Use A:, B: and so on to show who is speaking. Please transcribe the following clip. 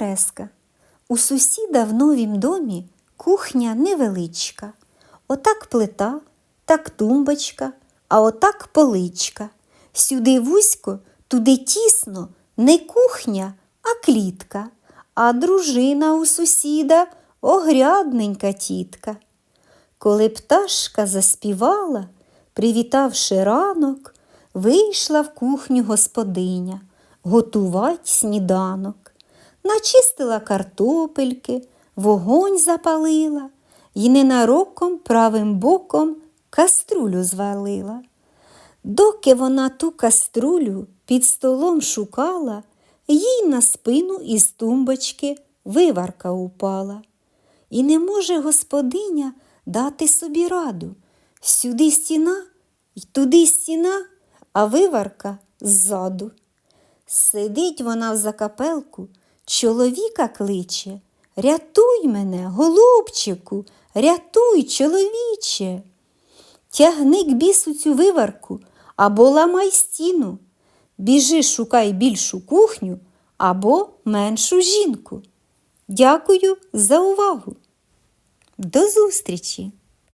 A: Березка. У сусіда в новім домі кухня невеличка. Отак плита, так тумбочка, а отак поличка. Сюди вузько, туди тісно, не кухня, а клітка. А дружина у сусіда огрядненька тітка. Коли пташка заспівала, привітавши ранок, вийшла в кухню господиня готувать сніданок. Начистила картопельки, вогонь запалила і ненароком правим боком каструлю звалила. Доки вона ту каструлю під столом шукала, їй на спину із тумбочки виварка упала. І не може господиня дати собі раду. Сюди стіна, й туди стіна, а виварка ззаду. Сидить вона в закапелку, чоловіка кличе. Рятуй мене, голубчику, рятуй, чоловіче. Тягни к бісу цю виварку або ламай стіну. Біжи, шукай більшу кухню або меншу жінку. Дякую за увагу. До зустрічі!